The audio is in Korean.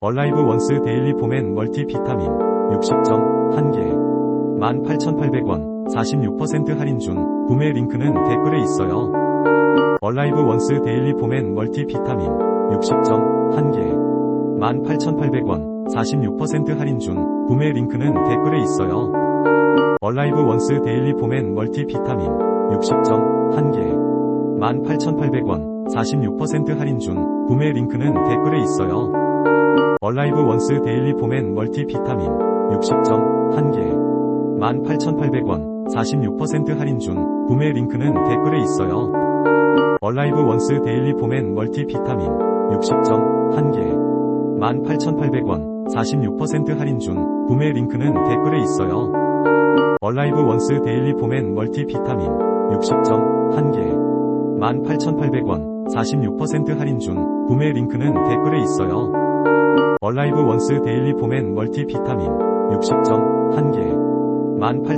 얼라이브 원스 데일리 폼앤 멀티 비타민 60점 1개 18,800원 46% 할인 중 구매 링크는 댓글에 있어요. 얼라이브 원스 데일리 폼앤 멀티 비타민 60점 1개 18,800원 46% 할인 중 구매 링크는 댓글에 있어요. 얼라이브 원스 데일리 폼앤 멀티 비타민 60점 1개 18,800원 46% 할인 중 구매 링크는 댓글에 있어요. 얼라이브 원스 데일리 폼앤 멀티 비타민 60점 1개 18,800원 46% 할인 중 구매 링크는 댓글에 있어요. 얼라이브 원스 데일리 폼앤 멀티 비타민 60점 1개 18,800원 46% 할인 중 구매 링크는 댓글에 있어요. 얼라이브 원스 데일리 폼앤 멀티 비타민 60점 1개 18,800원 46% 할인 중 구매 링크는 댓글에 있어요. 얼라이브 원스 데일리 폼앤 멀티 비타민 60점 1개 18,000